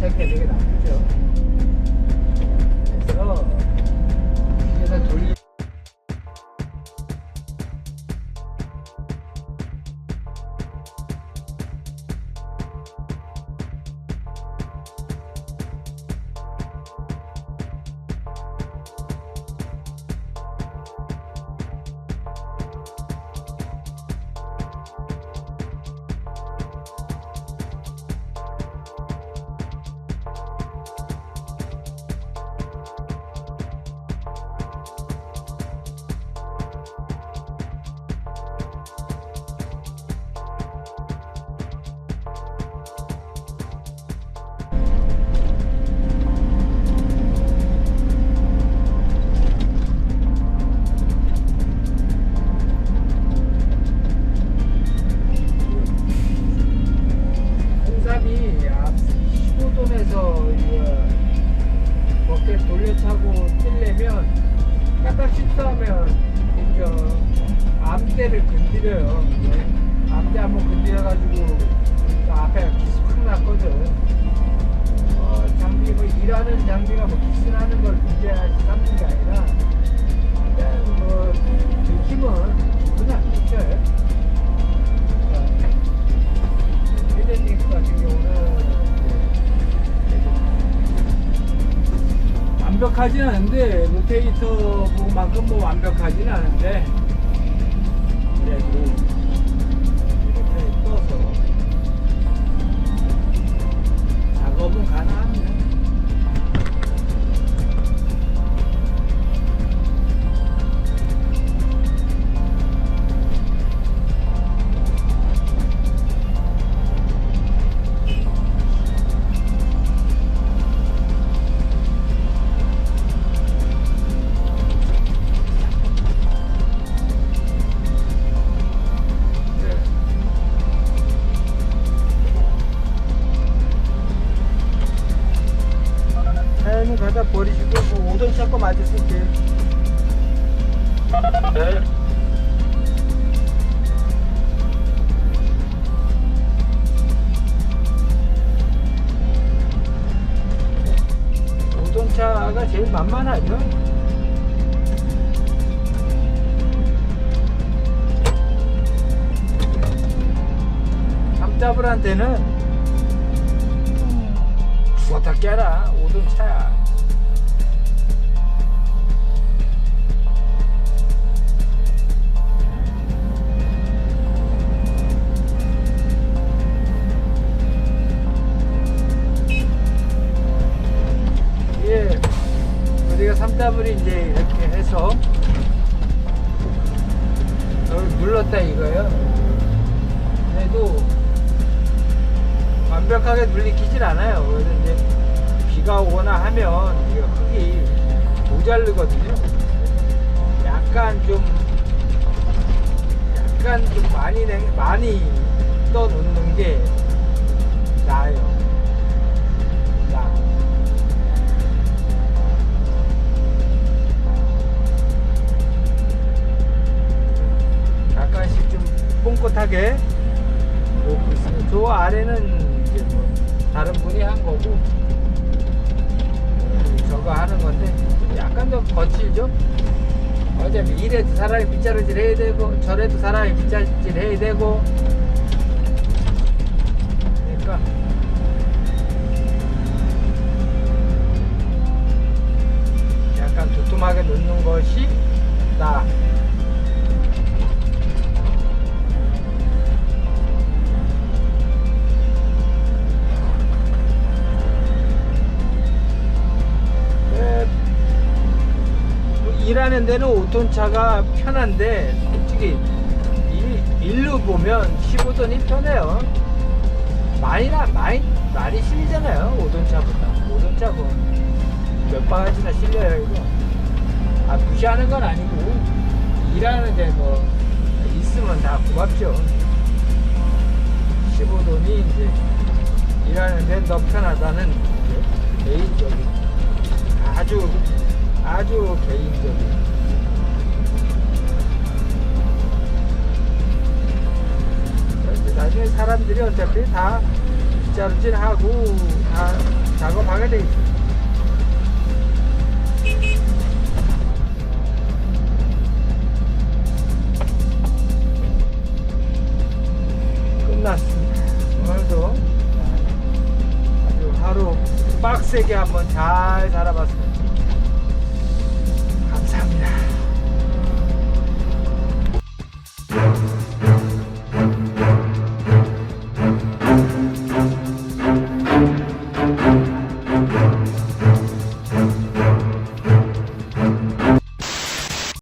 才肯定给打出去了 싸우면 저 암대를 건드려요. 암대 한번 건드려가지고 그 앞에 기스큰 났거든. 어, 장비 뭐 일하는 장비가 뭐 기스나는 걸 문제하지 삼는 게 아니라 그냥 뭐 느낌은 그냥 느껴요. 그러니까 같은 경우 완벽하진 않은데 로테이터 부분만큼 뭐 완벽하진 않은데 버리시고 뭐 오던 차거 맞으실 게 네. 우동차가 제일 만만하죠. 삼자불한테는 죽었다 깨라 우동차야. 삼자불이 이제 이렇게 해서 여기 눌렀다 이거예요. 그래도 완벽하게 눌리키질 않아요. 그래서 이제 비가 오거나 하면 이게 흙이 모자르거든요. 약간 좀 약간 좀 많이 내, 많이 떠놓는 게 나아요. 거칠죠? 어차피 이래도 사람이 빗자루질 해야 되고 저래도 사람이 빗자루질 해야 되고 일하는 데는 5톤 차가 편한데 솔직히 일, 일로 보면 15톤이 편해요. 많이 나 많이 많이 실리잖아요 5톤 차보다 5톤 차고 몇 바가지나 실려요 이거. 아 무시하는 건 아니고 일하는 데 뭐 있으면 다 고맙죠. 15돈이 이제 일하는 데 더 편하다는 개인적인 아주 아주 개인적인 나중에 사람들이 어차피 다 빗자루질 하고 다 작업하게 돼 있어. 끝났습니다. 오늘도 아주 하루 빡세게 한번 잘 살아봤습니다. Yeah.